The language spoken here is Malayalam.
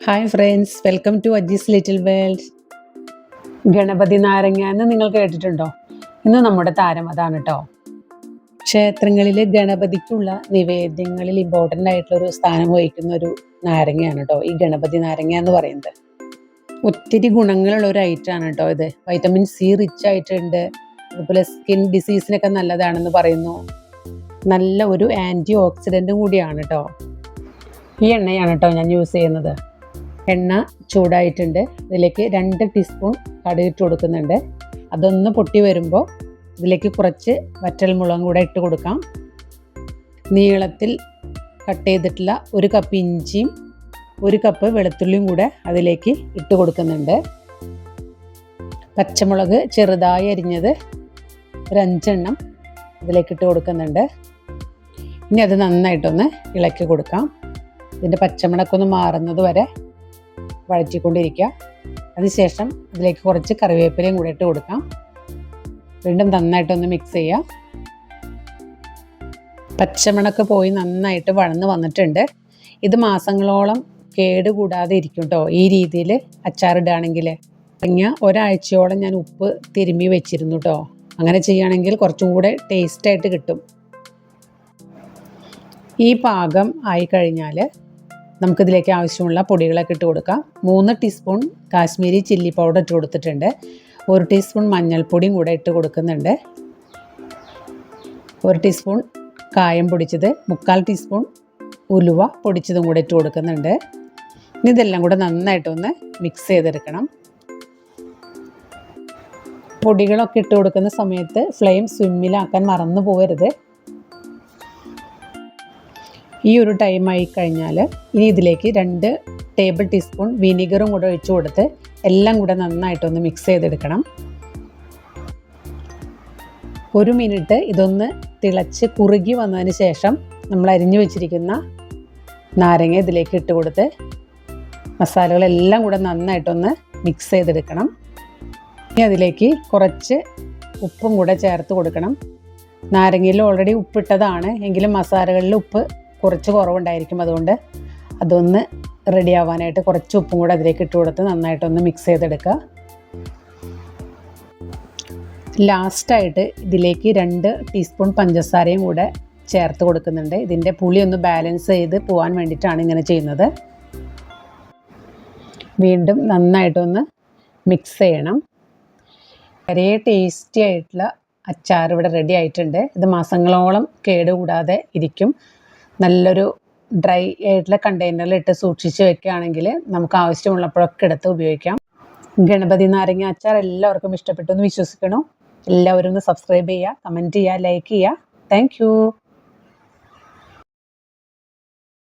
Hi friends welcome to Ajees little world Ganapathi നാരങ്ങ എന്ന് നിങ്ങൾ കേട്ടിട്ടുണ്ടോ? ഇന്ന് നമ്മുടെ താരം അതാണ് കേട്ടോ ക്ഷേത്രങ്ങളിലെ ഗണപതിക്കുള്ള നിവേദ്യങ്ങളിൽ ഇമ്പോർട്ടന്റ് ആയിട്ടുള്ളൊരു സ്ഥാനം വഹിക്കുന്ന ഒരു നാരങ്ങയാണ് കേട്ടോ ഈ ഗണപതി നാരങ്ങ എന്ന് പറയുന്നത്. ഒത്തിരി ഗുണങ്ങളുള്ള ഒരു ഐറ്റമാണ് കേട്ടോ ഇത്. വൈറ്റമിൻ സി റിച്ച് ആയിട്ടുണ്ട്. അതുപോലെ സ്കിൻ ഡിസീസിനൊക്കെ നല്ലതാണെന്ന് പറയുന്നു. നല്ല ഒരു ആന്റി ഓക്സിഡന്റും കൂടിയാണ് കേട്ടോ ഈ എണ്ണയാണ് കേട്ടോ ഞാൻ യൂസ് ചെയ്യുന്നത്. എണ്ണ ചൂടായിട്ടുണ്ട്. ഇതിലേക്ക് രണ്ട് ടീസ്പൂൺ കടുകിട്ട് കൊടുക്കുന്നുണ്ട്. അതൊന്ന് പൊട്ടി വരുമ്പോൾ ഇതിലേക്ക് കുറച്ച് വറ്റൽമുളകും കൂടെ ഇട്ട് കൊടുക്കാം. നീളത്തിൽ കട്ട് ചെയ്തിട്ടുള്ള ഒരു കപ്പ് ഇഞ്ചിയും ഒരു കപ്പ് വെളുത്തുള്ളിയും കൂടെ അതിലേക്ക് ഇട്ട് കൊടുക്കുന്നുണ്ട്. പച്ചമുളക് ചെറുതായി അരിഞ്ഞത് ഒരു അഞ്ചെണ്ണം ഇതിലേക്ക് ഇട്ട് കൊടുക്കുന്നുണ്ട്. ഇനി അത് നന്നായിട്ടൊന്ന് ഇളക്കി കൊടുക്കാം. ഇതിന്റെ പച്ചമുളകൊന്ന് മാറുന്നത് വരെ വഴറ്റിക്കൊണ്ടിരിക്കുക. അതിനുശേഷം അതിലേക്ക് കുറച്ച് കറിവേപ്പിലയും കൂടെ ഇട്ട് കൊടുക്കാം. വീണ്ടും നന്നായിട്ടൊന്ന് മിക്സ് ചെയ്യുക. പച്ചമണക്ക് പോയി നന്നായിട്ട് വഴന്ന് വന്നിട്ടുണ്ട്. ഇത് മാസങ്ങളോളം കേടുകൂടാതെ ഇരിക്കും കേട്ടോ ഈ രീതിയിൽ അച്ചാറിടുകയാണെങ്കിൽ കഴിഞ്ഞ ഒരാഴ്ചയോളം ഞാൻ ഉപ്പ് തിരുമ്മി വെച്ചിരുന്നു കേട്ടോ അങ്ങനെ ചെയ്യുകയാണെങ്കിൽ കുറച്ചും കൂടെ ടേസ്റ്റായിട്ട് കിട്ടും. ഈ പാകം ആയി കഴിഞ്ഞാൽ നമുക്കിതിലേക്ക് ആവശ്യമുള്ള പൊടികളൊക്കെ ഇട്ട് കൊടുക്കാം. മൂന്ന് ടീസ്പൂൺ കാശ്മീരി ചില്ലി പൗഡർ ഇട്ട് കൊടുത്തിട്ടുണ്ട്. ഒരു ടീസ്പൂൺ മഞ്ഞൾപ്പൊടിയും കൂടെ ഇട്ട് കൊടുക്കുന്നുണ്ട്. ഒരു ടീസ്പൂൺ കായം പൊടിച്ചത് മുക്കാൽ ടീസ്പൂൺ ഉലുവ പൊടിച്ചതും കൂടെ ഇട്ട് കൊടുക്കുന്നുണ്ട്. ഇനി ഇതെല്ലാം കൂടെ നന്നായിട്ടൊന്ന് മിക്സ് ചെയ്തെടുക്കണം. പൊടികളൊക്കെ ഇട്ട് കൊടുക്കുന്ന സമയത്ത് ഫ്ലെയിം സ്വിമ്മിലാക്കാൻ മറന്നു പോകരുത് ഈ ഒരു ടൈം ആയി കഴിഞ്ഞാൽ ഇനി ഇതിലേക്ക് രണ്ട് ടേബിൾ ടീസ്പൂൺ വിനീഗറും കൂടെ ഒഴിച്ചു കൊടുത്ത് എല്ലാം കൂടെ നന്നായിട്ടൊന്ന് മിക്സ് ചെയ്തെടുക്കണം. ഒരു മിനിറ്റ് ഇതൊന്ന് തിളച്ച് കുറുകി വന്നതിന് ശേഷം നമ്മൾ അരിഞ്ഞു വെച്ചിരിക്കുന്ന നാരങ്ങ ഇതിലേക്ക് ഇട്ട് കൊടുത്ത് മസാലകളെല്ലാം കൂടെ നന്നായിട്ടൊന്ന് മിക്സ് ചെയ്തെടുക്കണം. ഇനി അതിലേക്ക് കുറച്ച് ഉപ്പും കൂടെ ചേർത്ത് കൊടുക്കണം. നാരങ്ങയിൽ ഓൾറെഡി ഉപ്പിട്ടതാണ്. എങ്കിലും മസാലകളിൽ ഉപ്പ് കുറച്ച് കുറവുണ്ടായിരിക്കും അതുകൊണ്ട് അതൊന്ന് റെഡി ആവാനായിട്ട് കുറച്ച് ഉപ്പും കൂടെ അതിലേക്ക് ഇട്ട് കൊടുത്ത് നന്നായിട്ടൊന്ന് മിക്സ് ചെയ്തെടുക്കുക. ലാസ്റ്റായിട്ട് ഇതിലേക്ക് രണ്ട് ടീസ്പൂൺ പഞ്ചസാരയും കൂടെ ചേർത്ത് കൊടുക്കുന്നുണ്ട്. ഇതിന്റെ പുളി ഒന്ന് ബാലൻസ് ചെയ്ത് പോകാൻ വേണ്ടിയിട്ടാണ് ഇങ്ങനെ ചെയ്യുന്നത്. വീണ്ടും നന്നായിട്ടൊന്ന് മിക്സ് ചെയ്യണം. വളരെ ടേസ്റ്റി ആയിട്ടുള്ള അച്ചാർ ഇവിടെ റെഡി ആയിട്ടുണ്ട്. ഇത് മാസങ്ങളോളം കേടുകൂടാതെ ഇരിക്കും. നല്ലൊരു ഡ്രൈ ആയിട്ടുള്ള കണ്ടെയ്നറിൽ ഇട്ട് സൂക്ഷിച്ച് വെക്കുകയാണെങ്കിൽ നമുക്ക് ആവശ്യമുള്ളപ്പോഴൊക്കെ എടുത്ത് ഉപയോഗിക്കാം. ഗണപതി നാരങ്ങ അച്ചാർ എല്ലാവർക്കും ഇഷ്ടപ്പെട്ടു എന്ന് വിശ്വസിക്കണം എല്ലാവരും ഒന്ന് സബ്സ്ക്രൈബ് ചെയ്യുക കമന്റ് ചെയ്യുക ലൈക്ക് ചെയ്യുക. താങ്ക്